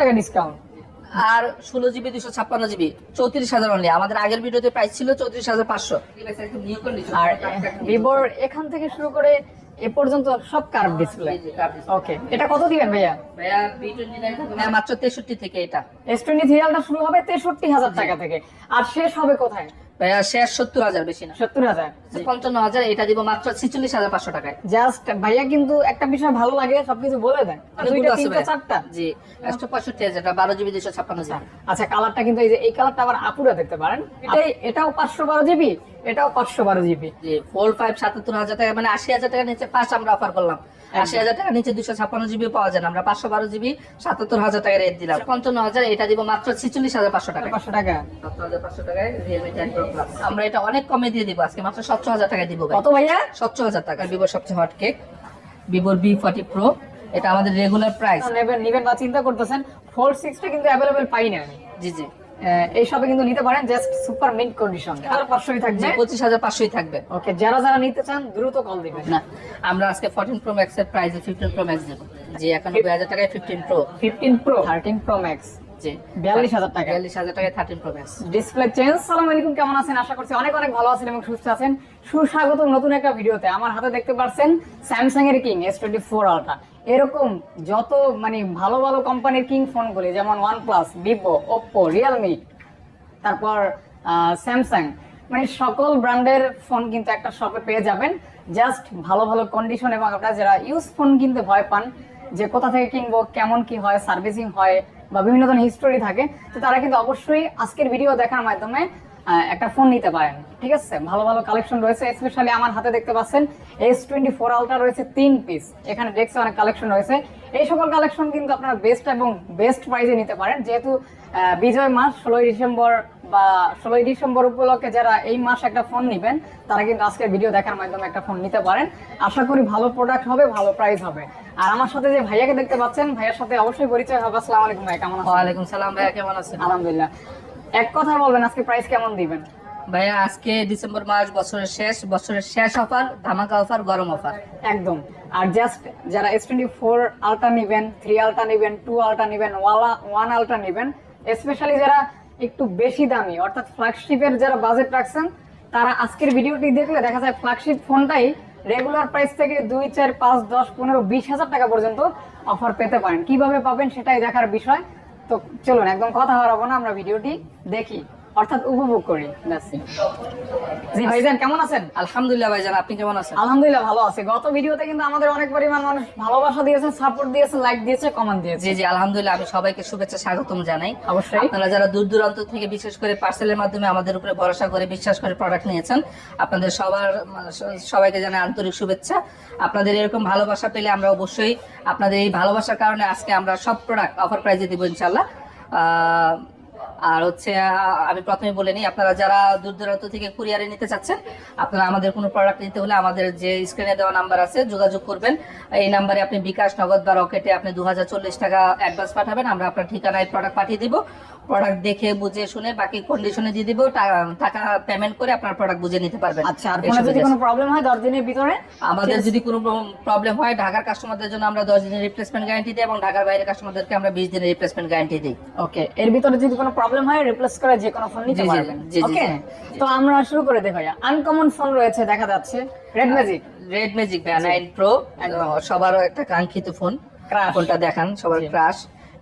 টাকা ডিসকাউন্ট আর ষোলো জিবি দুশো ছাপ্পান্ন জিবি চৌত্রিশ হাজার অনলি আমাদের আগের ভিডিওতে প্রাইস ছিল চৌত্রিশ হাজার পাঁচশো। আর ভিভোর এখান থেকে শুরু করে এ পর্যন্ত সব কার্ভ ডিসপ্লে ওকে এটা কত দিবেন ভাইয়া? মাত্র তেষট্টি থেকে এটা। এস টোয়েন্টি থ্রি শুরু হবে তেষট্টি হাজার টাকা থেকে। আর শেষ হবে কোথায়? ভাইয়া শেষ সত্তর হাজার বেশি না। সত্তর হাজার। পঞ্চান্ন হাজার এটা দিব মাত্র ছিচল্লিশ হাজার পাঁচশো টাকায়। জাস্ট ভাইয়া কিন্তু একটা বিষয় ভালো লাগে সবকিছু বলে দেয়। দুইটা তিনটা চারটা। জি একশো পঁয়ষট্টি হাজার বারো জিবি দুশো ছাপ্পান্ন জিবি। আচ্ছা কালারটা কিন্তু এই যে এই কালারটা আবার আপুরা দেখতে পারেন। এটাই এটাও পাঁচশো বারো জিবি এটাও পাঁচশো বারো জিবি। জি ফোর ফাইভ সাতাত্তর হাজার টাকা মানে আশি হাজার টাকা নিচে পাঁচ আমরা অফার করলাম। আশি হাজার টাকা নিচে দুশো ছাপ্পান্ন জিবি পাওয়া যায় না। আমরা পাঁচশো বারো জিবি সাতাত্তর হাজার টাকা রেট দিলাম। পঞ্চান্ন হাজার এটা দিব মাত্র ছিচল্লিশ হাজার পাঁচশো টাকা পাঁচশো টাকা। সত্তর হাজার পাঁচশো টাকায় রিয়েলমি টেন প্রো প্লাস আমরা এটা অনেক কমে দিয়ে দিব আজকে মাত্র সত্তর হাজার টাকা দিব কত ভাইয়া? সত্তর হাজার টাকা ভিভোর সবচেয়ে হট কেক ভিভোর বি ফর্টি প্রো এটা আমাদের রেগুলার প্রাইস নেবেন বা চিন্তা করতেছেন ফোর সিক্সটা কিন্তু অ্যাভেলেবেল পাই না জি জি। এই সবে কিন্তু নিতে পারেন জাস্ট সুপার মিন্ট কন্ডিশন আর পাঁচশোই থাকবে। পঁচিশ হাজার পাঁচশোই থাকবে। ওকে যারা যারা নিতে চান দ্রুত কল দিবেন। না আমরা আজকে ফোরটিন প্রো ম্যাক্স এর প্রাইসে ফিফটিন প্রো ম্যাক্স দেবো। একানব্বই হাজার টাকায় fifteen pro fifteen pro thirteen pro max বিয়াল্লিশ হাজার টাকা। বিয়াল্লিশ হাজার টাকায় thirteen pro max display change সালাম আলাইকুম কেমন আছেন? আশা করছি অনেক অনেক ভালো আছেন এবং সুস্থ আছেন। সুস্বাগত নতুন একটা ভিডিওতে আমার হাতে দেখতে পাচ্ছেন স্যামসাং এর king S twenty four ultra এরকম যত মানে ভালো ভালো কোম্পানির কিং ফোনগুলি যেমন ওয়ানপ্লাস ভিভো ওপ্পো রিয়েলমি তারপর স্যামসাং মানে সকল ব্র্যান্ডের ফোন কিন্তু একটা শপে পেয়ে যাবেন। জাস্ট ভালো ভালো কন্ডিশন এবং আপনারা যারা ইউজ ফোন কিনতে ভয় পান যে কোথা থেকে কিনবো, কেমন কি হয় সার্ভিসিং হয় বা বিভিন্ন ধরনের হিস্টোরি থাকে, তো তারা কিন্তু অবশ্যই আজকের ভিডিও দেখার মাধ্যমে একটা ফোন নিতে পারেন ঠিক আছে? ভালো ভালো কালেকশন রয়েছে স্পেশালি আমার হাতে দেখতে পাচ্ছেন এস টোয়েন্টি ফোর আলট্রা রয়েছে তিন পিস এখানে ডেস্কে অনেক কালেকশন রয়েছে। এই সকল কালেকশন কিন্তু আপনারা বেস্ট এবং বেস্ট প্রাইসে নিতে পারেন। যেহেতু বিজয় মাস ষোলোই ডিসেম্বর বা ষোলোই ডিসেম্বর উপলক্ষে যারা এই মাসে একটা ফোন নেবেন তারা কিন্তু আজকের ভিডিও দেখার মাধ্যমে একটা ফোন নিতে পারেন। আশা করি ভালো প্রোডাক্ট হবে ভালো প্রাইস হবে। আর আমার সাথে যে ভাইয়াকে দেখতে পাচ্ছেন ভাইয়ার সাথে অবশ্যই পরিচয় হবে। আসসালামু আলাইকুম ভাই কেমন আছেন? ওয়ালাইকুম সালাম ভাইয়া কেমন আছেন? আলহামদুলিল্লাহ। এক কথা বলবেন আজকে প্রাইস কেমন দিবেন? ভাইয়া আজকে ডিসেম্বর মাস বছরের শেষ বছরের শেষ অফার ধামাকা অফার গরম অফার একদম। আর জাস্ট যারা এস টোয়েন্টি ফোর আলট্রা নেবেন থ্রি আলট্রা নেবেন টু আলট্রা নেবেন ওয়ালা ওয়ান আলট্রা নেবেন স্পেশালি যারা একটু বেশি দামি অর্থাৎ ফ্ল্যাগশিপের যারা বাজেট রাখছেন তারা আজকের ভিডিওটি দেখলে দেখা যায় ফ্ল্যাগশিপ ফোনটাই রেগুলার প্রাইস থেকে দুই চার পাঁচ দশ পনেরো বিশ হাজার টাকা পর্যন্ত অফার পেতে পারেন। কীভাবে পাবেন সেটাই দেখার বিষয়। তো চলুন একদম কথা হারাবো না আমরা ভিডিওটি দেখি। অর্থাৎ উপভোগ করি জি ভাইজান কেমন আছেন? আলহামদুলিল্লাহ ভাইজান আপনি কেমন আছেন? আলহামদুলিল্লাহ ভালো আছে। গত ভিডিওতে কিন্তু আমাদের অনেক পরিমাণ মানুষ ভালোবাসা দিয়েছে সাপোর্ট দিয়েছে লাইক দিয়েছে কমেন্ট দিয়েছে। জি জি আলহামদুলিল্লাহ আমি সবাইকে শুভেচ্ছা স্বাগতম জানাই। অবশ্যই। আপনারা যারা দূর দূরান্ত থেকে বিশেষ করে পার্সেলের মাধ্যমে আমাদের উপরে ভরসা করে বিশ্বাস করে প্রোডাক্ট নিয়েছেন আপনাদের সবার সবাইকে জানাই আন্তরিক শুভেচ্ছা। আপনাদের এরকম ভালোবাসা পেলে আমরা অবশ্যই আপনাদের এই ভালোবাসার কারণে আজকে আমরা সব প্রোডাক্ট অফার প্রাইজে দিব ইনশাল্লাহ আহ, আর হচ্ছে আমি প্রথমে বলে নিই, আপনারা যারা দূর দূরান্ত থেকে কুরিয়ারে নিতে চাচ্ছেন, আপনারা আমাদের কোনো প্রোডাক্ট নিতে হলে আমাদের যে স্ক্রিনে দেওয়া নাম্বার আছে, যোগাযোগ করবেন। এই নাম্বারে আপনি বিকাশ, নগদ বা রকেটে আপনি দু হাজার চল্লিশ টাকা অ্যাডভান্স পাঠাবেন, আমরা আপনার ঠিকানায় প্রোডাক্ট পাঠিয়ে দিব। প্রোডাক্ট দেখে বুঝে শুনে বাকি কন্ডিশনে দিয়ে দিব টাকা পেমেন্ট করে আপনার প্রোডাক্ট বুঝে নিতে পারবেন। আচ্ছা আর ফোনে যদি কোনো প্রবলেম হয় দশ দিনের ভিতরে? আমাদের যদি কোনো প্রবলেম হয় ঢাকার কাস্টমারদের জন্য আমরা দশ দিনের রিপ্লেসমেন্ট গ্যারান্টি দিই এবং ঢাকার বাইরের কাস্টমারদেরকে আমরা বিশ দিনের রিপ্লেসমেন্ট গ্যারান্টি দিই। ওকে এর ভিতরে যদি কোনো প্রবলেম হয় রিপ্লেস করে যে কোনো ফোন নিতে পারবেন। ওকে তো আমরা শুরু করে ভাইয়া। আনকমন ফোন রয়েছে দেখা যাচ্ছে। Red magic red magic nine pro সবার একটা কাঙ্ক্ষিত ফোন Crush। ফোনটা দেখান সবার ক্রাশ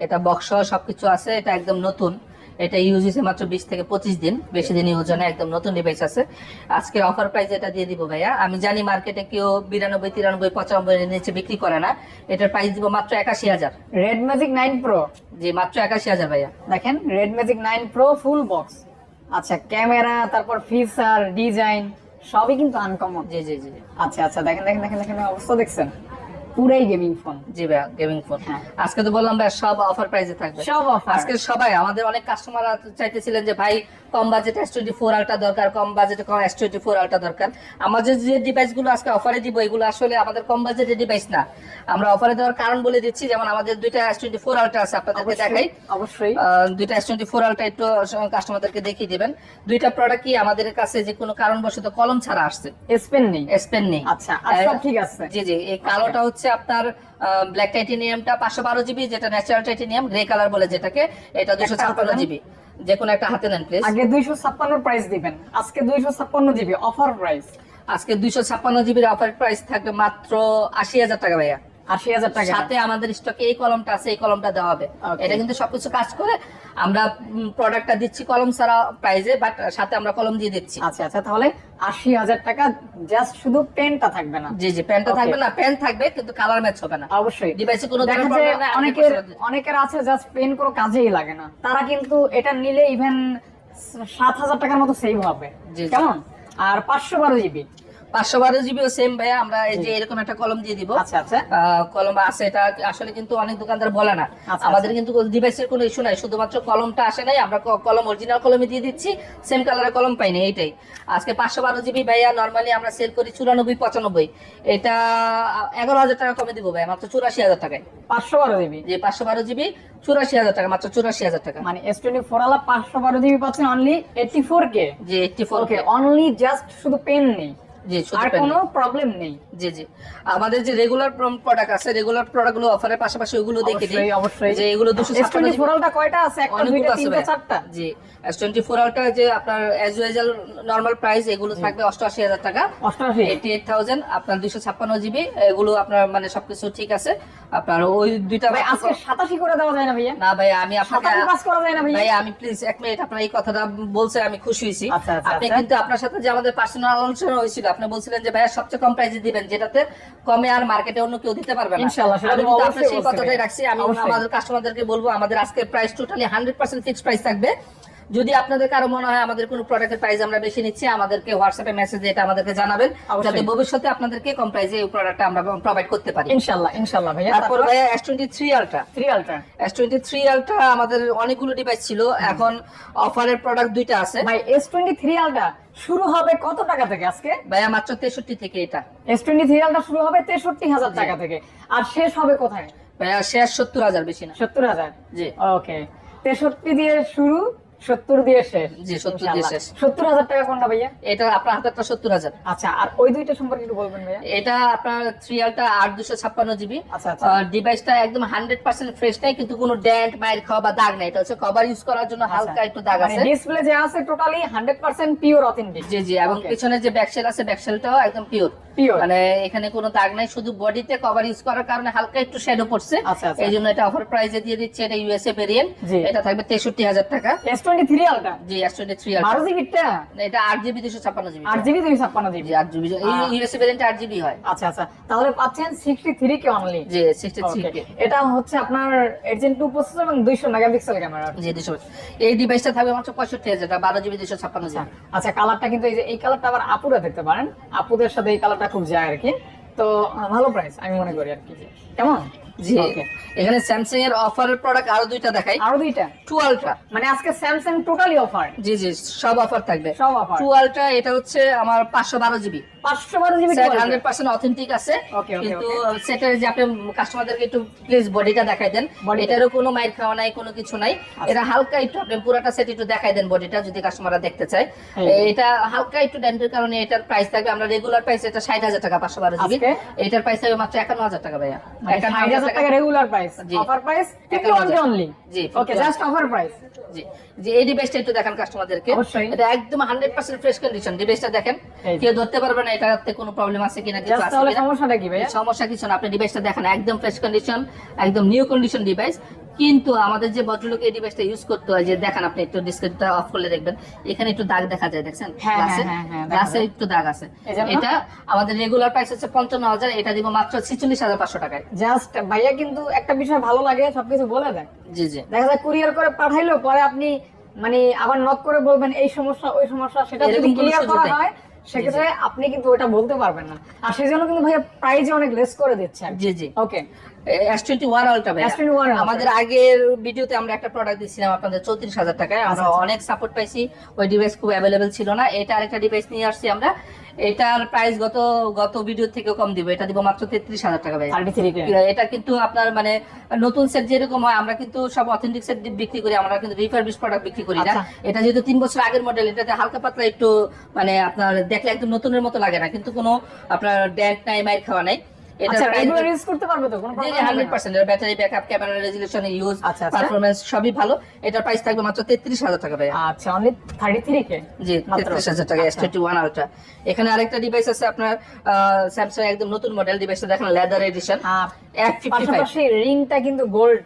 এটা বক্স সবকিছু আছে এটা একদম নতুন। এটা ইউজ হয়েছে মাত্র বিশ থেকে পঁচিশ দিন বেশি দিন ইউজ হয় একদম নতুন ডিভাইস আছে। আজকে অফার প্রাইস এটা দিয়ে দিব ভাইয়া। আমি জানি মার্কেটে কেউ বিরানব্বই তিরানব্বই পঁচানব্বই নিচে বিক্রি করে না। এটার প্রাইস দিব মাত্র একাশি হাজার। রেড ম্যাজিক নাইন প্রো জি মাত্র একাশি হাজার ভাইয়া। দেখেন red magic nine pro full box আচ্ছা ক্যামেরা তারপর ফিচার ডিজাইন সবই কিন্তু আনকমন জি জি জি। আচ্ছা আচ্ছা দেখেন দেখেন দেখেন দেখেন অবস্থা দেখছেন? পুরাই গেমিং ফোন জি ভাইয়া গেমিং ফোন। আজকে তো বললাম ভাই সব অফার প্রাইসে থাকবে। সব অফার আজকে সবাই আমাদের অনেক কাস্টমার চাইতেছিলেন যে ভাই কম budget S twenty four ultra দরকার কম বাজেটে কম এস টোয়েন্টি ফোর আলটা দরকার। আমাদের যে ডিভাইসগুলো আজকে অফারে দিব এগুলো আসলে আমাদের কম বাজেটের ডিভাইস না। আমরা অফারে দেওয়ার কারণ বলে দিচ্ছি যেমন আমাদের দুইটা এস টোয়েন্টি ফোর আলটা আছে আপনাদেরকে দেখাই। অবশ্যই। দুইটা এস টোয়েন্টি ফোর আলটা একটু কাস্টমারদেরকে দেখিয়ে দিবেন। দুইটা প্রোডাক্ট কি আমাদের কাছে যে কোনো কারণবশত কলম ছাড়া আসছে। স্পেন নেই। স্পেন নেই। আচ্ছা সব ঠিক আছে। জি জি এই কালোটা হচ্ছে আপনার ব্ল্যাক টাইটেনিয়ামটা পাঁচশো বারো জিবি যেটা ন্যাচারাল টাইটেনিয়াম গ্রে কালার বলে যেটাকে এটা দুশো ছাপ্পান্ন জিবি যে কোনো একটা হাতে নেন প্লিজ আগে দুইশো ছাপ্পান্ন প্রাইস দিবেন। আজকে দুইশো ছাপ্পান্ন জিবি অফার প্রাইস আজকে দুইশো ছাপ্পান্ন জিবির অফার প্রাইস থাকবে মাত্র আশি হাজার টাকা ভাইয়া। আশি হাজার টাকা। সাথে আমাদের স্টকে এই কলমটা আছে এই কলমটা দেওয়া হবে। এটা কিন্তু সবকিছু কাজ করে আমরা প্রোডাক্টটা দিচ্ছি কলম ছাড়া প্রাইজে বাট সাথে আমরা কলম দিয়ে দিচ্ছি। আচ্ছা আচ্ছা তাহলে আশি হাজার টাকা জাস্ট শুধু পেনটা থাকবে না। জি জি Okay. থাকবে না প্যান্ট থাকবে কিন্তু কালার ম্যাচ হবে না। অবশ্যই। ডিভাইসে কোনো দেখা যায় problem অনেকের অনেকের আছে জাস্ট পেন কোনো কাজেই লাগে না। তারা কিন্তু এটা নিলে ইভেন সাত হাজার টাকার মতো সেভ হবে। কেমন? আর পাঁচশো বারো জিবি পাঁচশো বারো জিবিও সেম ভাইয়া আমরা এই যে এরকম একটা কলম দিয়ে দিব। আচ্ছা আচ্ছা। কলম আছে এটা আসলে কিন্তু অনেক দোকানদার বলে না। আচ্ছা, আমাদের কিন্তু ডিভাইসের কোনো ইস্যু নাই শুধুমাত্র কলমটা আসে নাই আমরা কলম অরিজিনাল কলমে দিয়ে দিচ্ছি সেম কালারের কলম পাইনি এইটাই। আজকে পাঁচশো বারো জিবি ভাইয়া নর্মালি আমরা সেল করি চুরানব্বই পঁচানব্বই। এটা এগারো হাজার টাকা কমে দিব ভাইয়া মাত্র চুরাশি হাজার টাকায়। পাঁচশো বারো জিবি? যে পাঁচশো বারো জিবি চুরাশি হাজার টাকা মাত্র চুরাশি হাজার টাকা। মানে এস টোয়েন্টি ফোর আলা পাঁচশো বারো জিবি পাচ্ছেন অনলি এইটি ফোর কে যে eighty four okay only just শুধু পেন নেই। জি আর কোনো প্রবলেম নেই। জি জি। আমাদের যে রেগুলার প্রোডাক্ট আছে রেগুলার প্রোডাক্টগুলো অফারের পাশাপাশি ওগুলো দেখে দিই অবশ্যই। যে এগুলো আলটা কয়টা আছে? একটা দুইটা তিনটা চারটা? জি এস টোয়েন্টি ফোর আলটা যে আপনার ওয়েজাল নর্মাল প্রাইস এগুলো থাকবে অষ্টআশি হাজার টাকা। অষ্টআশি। এইটি এইট থাউজেন্ড আপনার দুইশো ছাপ্পান্ন জিবি এগুলো আপনার মানে সবকিছু ঠিক আছে। আপনার ওই দুইটা ভাই আজকে সাতাশি করে দেওয়া যায় না ভাইয়া? না ভাই আমি আপনাকে পাস করা যায় না ভাইয়া? ভাই আমি প্লিজ এক মিনিট আপনার এই কথাটা বলছে আমি খুশি হয়েছি। আচ্ছা, আচ্ছা, আপনি আচ্ছা। কিন্তু আপনার সাথে যে আমাদের পার্সোনাল আলোচনা হয়েছিল আপনি বলছিলেন যে ভাইয়া সবচেয়ে কম প্রাইসে দিবেন যেটাতে কমে আর মার্কেটে অন্য কেউ দিতে পারবে না। ইনশাআল্লাহ, আমি কিন্তু আপনার সেই কথাটাই রাখছি। আমি। আমাদের কাস্টমারদেরকে বলব আমাদের আজকে price totally hundred percent fixed price থাকবে। যদি আপনাদের কারও মনে হয় আমাদের কোনো প্রোডাক্টের প্রাইস আমরা বেশি নিচ্ছি আমাদেরকে হোয়াটসঅ্যাপে মেসেজ এটা আমাদেরকে জানাবেন যাতে ভবিষ্যতে আপনাদেরকে কম প্রাইসে এই প্রোডাক্টটা আমরা প্রোভাইড করতে পারি। ইনশাল্লাহ ইনশাল্লাহ ভাইয়া। তারপর ভাইয়া S twenty three ultra three ultra S twenty three ultra আমাদের অনেকগুলো ডিভাইস ছিল এখন অফারের প্রোডাক্ট দুইটা আছে। ভাই এস টোয়েন্টি থ্রি আলটা শুরু হবে কত টাকা থেকে আজকে? ভাইয়া মাত্র তেষট্টি থেকে এটা। এস টোয়েন্টি থ্রি আলটা শুরু হবে তেষট্টি হাজার টাকা থেকে। আর শেষ হবে কোথায়? ভাইয়া শেষ সত্তর হাজার বেশি না। সত্তর হাজার? জি। ওকে তেষট্টি দিয়ে শুরু সত্তর দিয়ে শেষ জি, 70 দিয়ে শেষ। সত্তর হাজার টাকা কোনটা ভাইয়া? এটা আপনার হাতেরটা সত্তর হাজার। আচ্ছা আর ওই দুইটা সম্পর্কে একটু বলবেন ভাইয়া। এটা আপনার থ্রি আট দুশো ছাপ্পান্ন জিবি। আচ্ছা আচ্ছা। ডিভাইসটা একদম হান্ড্রেড পার্সেন্ট ফ্রেশ নাই কিন্তু কোনো ড্যান্ট মায়ের খাওয়া বা দাগ নাই। এটা হচ্ছে কভার ইউজ করার জন্য হালকা একটু দাগ আছে। ডিসপ্লে যে আছে totally hundred percent pure authentic জি জি এবং পিছনে যে ব্যাকসেল আছে ব্যাকসেলটাও একদম পিওর পিওর মানে এখানে কোনো দাগ নাই শুধু বডিতে কভার ইউজ করার কারণে হালকা একটু শ্যাডো পড়ছে। আচ্ছা, আচ্ছা। এই জন্য এটা অফার প্রাইসে দিয়ে দিচ্ছে এটা ইউএসএ ভেরিয়েন্ট এটা থাকবে তেষট্টি হাজার টাকা। এস টোয়েন্টি থ্রি আলটা জি এস টোয়েন্টি থ্রি বারো জিবিটা এটা আট জিবি দুশো ছাপ্পান্ন জিবি। আট জিবি দুই ছাপ্পান্ন জিবি। আট জিবি। এই ইউএসএ ভেরিয়েন্ট আট জিবি হয়। আচ্ছা আচ্ছা। তাহলে পাচ্ছেন সিক্সটি থ্রি কে অনলি জি সিক্সটি থ্রি কে। এটা হচ্ছে আপনার টু প্রসেসর এবং দুইশো মেগাপিক্সেল ক্যামেরা জি দুশো এই ডিভাইসটা থাকবে মাত্র পঁয়ষট্টি হাজার টাকা বারো জিবি দুশো ছাপ্পান্ন জিবি। আচ্ছা কালারটা কিন্তু এই যে এই কালারটা আবার আপুরা দেখতে পারেন। আপুদের সাথে এই কালারটা খুব যায় আর কি। তো ভালো প্রাইস আমি মনে করি আর কি। কেমন? জি। এখানে স্যামসাং এর অফারের প্রোডাক্ট আরও দুইটা দেখাই। আরও দুইটা? টু আলট্রা মানে আজকে স্যামসাং টোটালি অফার জি জি সব অফার থাকবে। সব অফার টু আলট্রা এটা হচ্ছে আমার পাঁচশো বারো জিবি পাঁচশো বারো জিবি হান্ড্রেড পার্সেন্ট অথেন্টিক আছে। কিন্তু সেটার যে আপনি কাস্টমারদেরকে একটু প্লিজ বডিটা দেখাই দেন। এটারও কোনো মাইর খাওয়া নাই কোনো কিছু নাই। আচ্ছা। এটা হালকা একটু আপনি পুরাটা সেট একটু দেখাই দেন বডিটা যদি কাস্টমাররা দেখতে চায়। হ্যাঁ। এটা হালকা একটু ডেন্টের কারণে এটার প্রাইস থাকবে। আমরা রেগুলার প্রাইস এটা ষাট হাজার টাকা পাঁচশো বারো জিবি এটার প্রাইস থাকবে মাত্র একান্ন হাজার টাকা ভাইয়া। টাকা regular price offer price only জি, ওকে জাস্ট অফার প্রাইস জি যে এই ডিভাইসটা একটু দেখান কাস্টমারদেরকে অবশ্যই। এটা একদম হান্ড্রেড পার্সেন্ট ফ্রেশ কন্ডিশন ডিভাইসটা দেখেন। কেউ ধরতে পারবে না এটাতে কোনো প্রবলেম আছে কিনা কিছু আছে সমস্যাটা কি ভাই সমস্যা কিছু না আপনি ডিভাইসটা দেখেন একদম ফ্রেশ কন্ডিশন একদম নিউ কন্ডিশন ডিভাইস কিন্তু আমাদের যে ভদ্রলোক এই ডিভাইসটা ইউজ করতে হয় যে দেখেন আপনি একটু ডিসপ্লেটা অফ করলে দেখবেন এখানে একটু দাগ দেখা যায় দেখছেন? হ্যাঁ, গ্লাসে হ্যাঁ, হ্যাঁ, দেখা গ্লাসে একটু দাগ আছে। এটা আমাদের রেগুলার প্রাইস হচ্ছে পঞ্চান্ন হাজার এটা দিব মাত্র ছিচল্লিশ হাজার পাঁচশো টাকায়। জাস্ট ভাইয়া কিন্তু একটা বিষয় ভালো লাগে সবকিছু বলে দেয়। জি জি। দেখা যায় কুরিয়ার করে পাঠাইলো পরে আপনি মানে আবার নক করে বলবেন এই সমস্যা ওই সমস্যা সেটা যদি ক্লিয়ার করা হয় সেক্ষেত্রে আপনি কিন্তু ওটা বলতে পারবেন না। আর সেই জন্য কিন্তু ভাইয়া প্রাইজে অনেক লেস করে দিচ্ছে জি জি। Okay S twenty one ultra S21 Ultra। আমাদের আগের ভিডিওতে আমরা একটা প্রোডাক্ট দিচ্ছিলাম আপনাদের চৌত্রিশ হাজার টাকায়। আমরা আচ্ছা, আচ্ছা। অনেক সাপোর্ট পাইছি। ওই ডিভাইস খুব অ্যাভেলেবেল ছিল না। এটা আরেকটা ডিভাইস নিয়ে আসছি আমরা। এটার প্রাইস গত গত ভিডিও থেকে কম দিব। এটা দিব মাত্র তেত্রিশ হাজার টাকা ভাই। এটা কিন্তু আপনার মানে নতুন সেট যেরকম হয় আমরা কিন্তু সব অথেন্টিক সেট বিক্রি করি আমরা কিন্তু রিফারবিশ প্রোডাক্ট বিক্রি করি না। আচ্ছা। এটা যেহেতু তিন বছর আগের মডেল এটাতে হালকা পাতলা একটু মানে আপনার দেখলে একদম নতুনের মতো লাগে না। কিন্তু কোনো আপনার ড্যান্ট নাই মাইর খাওয়া নাই। আচ্ছা রেগুলার ইউজ করতে পারবে তো? কোনো problem হবে হান্ড্রেড না? Battery backup camera resolution use আচ্ছা, আচ্ছা। সবই ভালো। এটার প্রাইস থাকবে মাত্র তেত্রিশ হাজার টাকা ভাইয়া। অনলি থার্টি থ্রি কে জি মাত্র। তেত্রিশ হাজার টাকা এস। টোয়েন্টি ওয়ান আলট্রা এখানে আরেকটা ডিভাইস আছে আপনার স্যামসাং একদম নতুন মডেল ডিভাইসটা দেখেন লেদার এডিশন রিংটা কিন্তু গোল্ড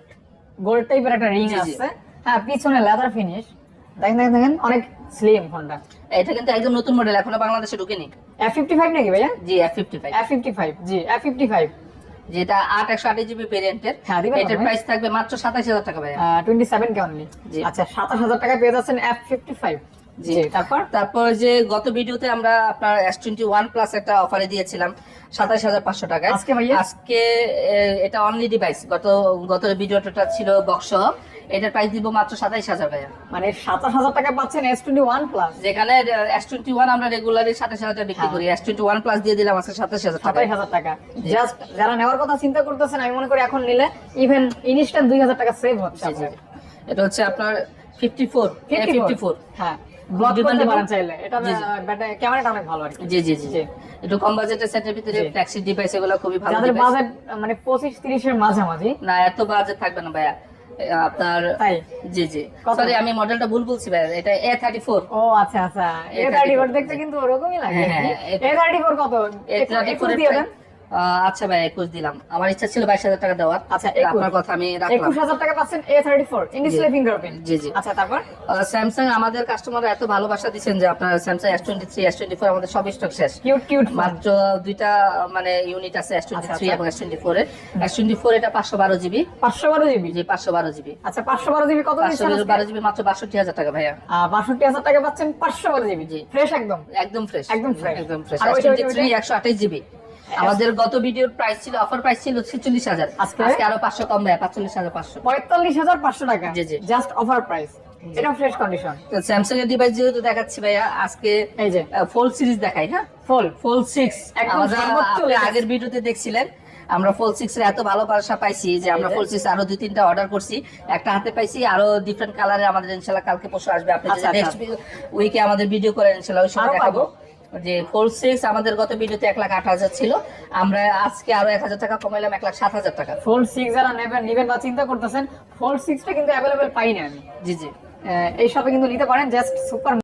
গোল্ড টাইপের একটা রিং। আছে। হ্যাঁ পিছনে লেদার ফিনিশ দেখেন দেখেন দেখেন অনেক স্লিম ফোনটা এটা কিন্তু একদম নতুন মডেল এখনও বাংলাদেশে ঢুকেনি। এফ ফিফটি ফাইভ নাকি ভাইয়া? জি F fifty five F fifty five জি এফ ফিফটি ফাইভ যেটা আট একশো আঠাশ জিবি ভেরিয়েন্টের এটার প্রাইস থাকবে মাত্র সাতাশ হাজার টাকা ভাইয়া। টোয়েন্টি সেভেন কে অনলি আচ্ছা সাতাশ হাজার টাকা পেয়ে যাচ্ছেন এফ ফিফটি ফাইভ জি। জি তারপর? তারপর যে গত ভিডিওতে আমরা আপনার এস টোয়েন্টি ওয়ান প্লাস একটা অফারে দিয়েছিলাম সাতাশ হাজার পাঁচশো টাকায়। আজকে? আজকে এটা অনলি ডিভাইস গত গত ভিডিওটা ছিল বক্স এটার প্রাইস দিব মাত্র সাতাইশ হাজার ভাইয়া। মানে সাতাশ হাজার টাকা পাচ্ছেন এস টোয়েন্টি ওয়ান প্লাস যেখানে এস টোয়েন্টি ওয়ান আমরা রেগুলারলি সাতাশ হাজার টাকা বিক্রি। করি। এস টোয়েন্টি ওয়ান প্লাস দিয়ে দিলাম আজকে সাতাশ হাজার সাতাশ হাজার টাকা। জাস্ট যারা নেওয়ার কথা চিন্তা করতেছেন আমি মনে করি এখন নিলে ইভেন ইনস্ট্যান্ট দুই হাজার টাকা সেভ হচ্ছে। এটা হচ্ছে আপনার ফিফটি ফোর ফিফটি ফোর হ্যাঁ। ব্লক করতে পারেন চাইলে। এটা জি, জি। ক্যামেরাটা অনেক ভালো আর কি। জি জি জি। জি। একটু কম বাজেটের সেটের ভিতরে জি। ফ্ল্যাগশিপ ডিভাইস এগুলো খুবই ভালো যাদের বাজেট মানে পঁচিশ তিরিশের মাঝামাঝি। না এত বাজেট থাকবে না ভাইয়া। আপনার জি জি? সরি আমি মডেলটা ভুল বলছি ভাই। এটা এ থার্টি ফোর ও আচ্ছা আচ্ছা। এ থার্টি ফোর দেখতে কিন্তু ওরকমই লাগে। এ থার্টি ফোর কত? এ থার্টি ফোর দিয়ে দেন। আচ্ছা ভাই একুশ দিলাম। আমার ইচ্ছা ছিল বাইশ হাজার টাকা দেওয়ার। আচ্ছা। আপনার কথা আমি রাখলাম। একুশ হাজার টাকা পাচ্ছেন A thirty four display fingerprint জি, জি। আচ্ছা তারপর? স্যামসাং আমাদের কাস্টমার এত ভালোবাসা দিচ্ছেন যে আপনার Samsung S twenty three S twenty four আমাদের সব স্টক শেষ। কিউট কিউট মাত্র দুইটা মানে ইউনিট আছে এস টোয়েন্টি থ্রি। এবং এস টোয়েন্টি ফোর এর। এস টোয়েন্টি ফোর এটা পাঁচশো বারো জিবি। পাঁচশো বারো জিবি? জি পাঁচশো বারো জিবি। আচ্ছা পাঁচশো বারো জিবি কত পাঁচশো বারো জিবি মাত্র বাষট্টি হাজার টাকা ভাইয়া। বাষট্টি হাজার টাকা পাচ্ছেন পাঁচশো বারো জিবি। জি। ফ্রেশ একদম? একদম ফ্রেশ একদম fresh। একদম ফ্রেশ একশো আঠাশ জিবি। আমাদের গত ভিডিওর প্রাইস ছিল অফার প্রাইস ছিল ছেচল্লিশ হাজার। আজকে? আজকে আরও পাঁচশো কম ভাইয়া পাঁচচল্লিশ হাজার পাঁচশো। পঁয়তাল্লিশ হাজার পাঁচশো টাকা। জি, জি। জাস্ট অফার প্রাইস এটা ফ্রেশ কন্ডিশন স্যামসাং এর ডিভাইস যেহেতু দেখাচ্ছি ভাইয়া আজকে এই যে। ফোল সিরিজ দেখাই হ্যাঁ? ফুল ফোল সিক্স আগের ভিডিওতে দেখছিলেন আমরা ফোল সিক্স এর এত ভালোবাসা পাইছি যে আমরা ফোল সিক্স আরও দুই তিনটা অর্ডার করছি। একটা হাতে পাইছি আরও ডিফারেন্ট কালারে আমাদের ইনশাল্লাহ কালকে পরশু আসবে। আপনি আচ্ছা, নেক্সট আচ্ছা। উইকে আমাদের ভিডিও করেন ইনশাল্লাহ ওই সময় দেখাবো। যে ফোর সিক্স আমাদের গত ভিডিওতে এক লাখ আট হাজার ছিল। আমরা আজকে আরও এক হাজার টাকা কমাইলাম এক লাখ সাত হাজার টাকা। ফোর সিক্স যারা নেবেন নেবেন বা চিন্তা করতেছেন ফোর সিক্সটা কিন্তু অ্যাভেলেবেল পাই না আমি। জি জি। এই সবে কিন্তু নিতে পারেন জাস্ট সুপার